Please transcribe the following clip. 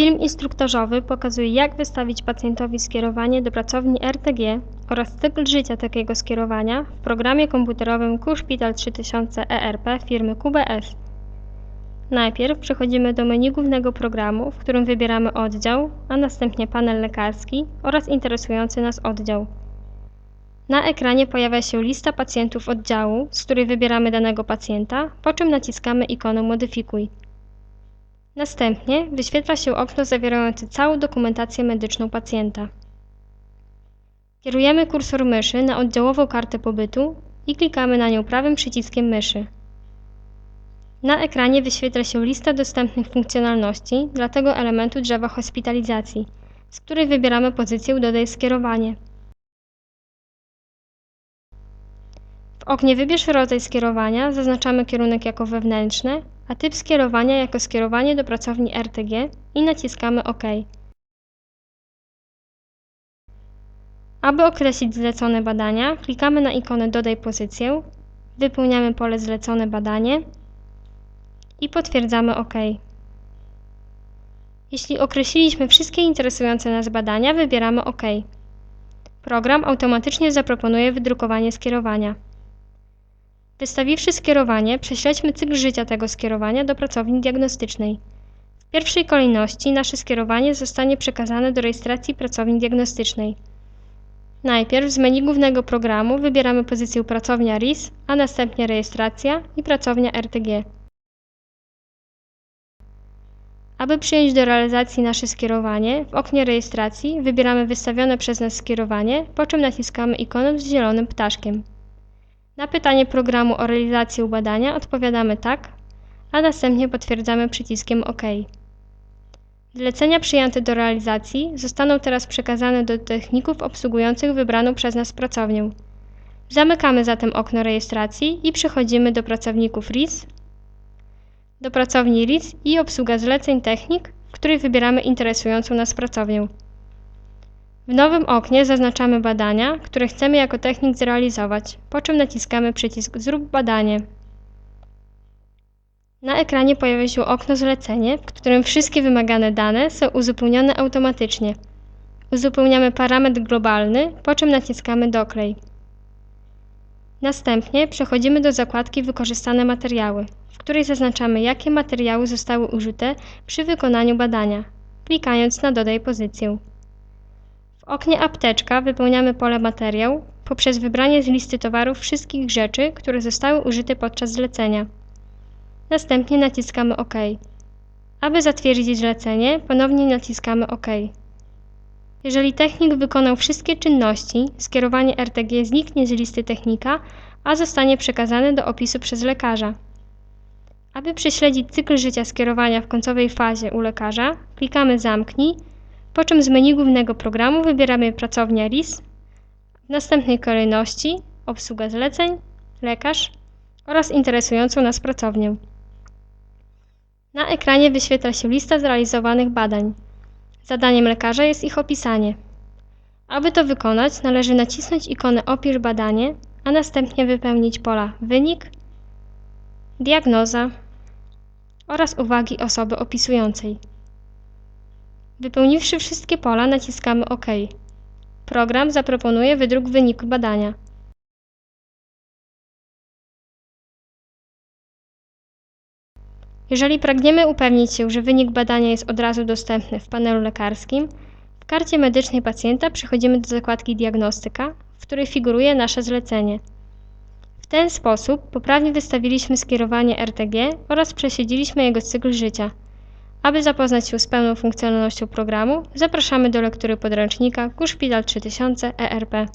Film instruktażowy pokazuje jak wystawić pacjentowi skierowanie do pracowni RTG oraz cykl życia takiego skierowania w programie komputerowym QSpital 3000 ERP firmy QBS. Najpierw przechodzimy do menu głównego programu, w którym wybieramy oddział, a następnie panel lekarski oraz interesujący nas oddział. Na ekranie pojawia się lista pacjentów oddziału, z której wybieramy danego pacjenta, po czym naciskamy ikonę Modyfikuj. Następnie wyświetla się okno zawierające całą dokumentację medyczną pacjenta. Kierujemy kursor myszy na oddziałową kartę pobytu i klikamy na nią prawym przyciskiem myszy. Na ekranie wyświetla się lista dostępnych funkcjonalności dla tego elementu drzewa hospitalizacji, z której wybieramy pozycję Dodaj skierowanie. W oknie Wybierz rodzaj skierowania zaznaczamy kierunek jako wewnętrzny, a typ skierowania jako skierowanie do pracowni RTG i naciskamy OK. Aby określić zlecone badania, klikamy na ikonę Dodaj pozycję, wypełniamy pole Zlecone badanie i potwierdzamy OK. Jeśli określiliśmy wszystkie interesujące nas badania, wybieramy OK. Program automatycznie zaproponuje wydrukowanie skierowania. Wystawiwszy skierowanie, prześledźmy cykl życia tego skierowania do pracowni diagnostycznej. W pierwszej kolejności nasze skierowanie zostanie przekazane do rejestracji pracowni diagnostycznej. Najpierw z menu głównego programu wybieramy pozycję Pracownia RIS, a następnie Rejestracja i Pracownia RTG. Aby przyjąć do realizacji nasze skierowanie, w oknie rejestracji wybieramy wystawione przez nas skierowanie, po czym naciskamy ikonę z zielonym ptaszkiem. Na pytanie programu o realizację badania odpowiadamy tak, a następnie potwierdzamy przyciskiem OK. Zlecenia przyjęte do realizacji zostaną teraz przekazane do techników obsługujących wybraną przez nas pracownię. Zamykamy zatem okno rejestracji i przechodzimy do pracowników RIS, do pracowni RIS i obsługa zleceń technik, w której wybieramy interesującą nas pracownię. W nowym oknie zaznaczamy badania, które chcemy jako technik zrealizować, po czym naciskamy przycisk Zrób badanie. Na ekranie pojawia się okno Zlecenie, w którym wszystkie wymagane dane są uzupełnione automatycznie. Uzupełniamy parametr globalny, po czym naciskamy Doklej. Następnie przechodzimy do zakładki Wykorzystane materiały, w której zaznaczamy jakie materiały zostały użyte przy wykonaniu badania, klikając na Dodaj pozycję. Oknie Apteczka wypełniamy pole Materiał poprzez wybranie z listy towarów wszystkich rzeczy, które zostały użyte podczas zlecenia. Następnie naciskamy OK. Aby zatwierdzić zlecenie, ponownie naciskamy OK. Jeżeli technik wykonał wszystkie czynności, skierowanie RTG zniknie z listy technika, a zostanie przekazane do opisu przez lekarza. Aby prześledzić cykl życia skierowania w końcowej fazie u lekarza, klikamy Zamknij po czym z menu głównego programu wybieramy pracownia RIS, w następnej kolejności obsługa zleceń, lekarz oraz interesującą nas pracownię. Na ekranie wyświetla się lista zrealizowanych badań. Zadaniem lekarza jest ich opisanie. Aby to wykonać, należy nacisnąć ikonę Opisz badanie, a następnie wypełnić pola Wynik, Diagnoza oraz uwagi osoby opisującej. Wypełniwszy wszystkie pola, naciskamy OK. Program zaproponuje wydruk wyniku badania. Jeżeli pragniemy upewnić się, że wynik badania jest od razu dostępny w panelu lekarskim, w karcie medycznej pacjenta przechodzimy do zakładki Diagnostyka, w której figuruje nasze zlecenie. W ten sposób poprawnie wystawiliśmy skierowanie RTG oraz prześledziliśmy jego cykl życia. Aby zapoznać się z pełną funkcjonalnością programu, zapraszamy do lektury podręcznika QSpital 3000 ERP.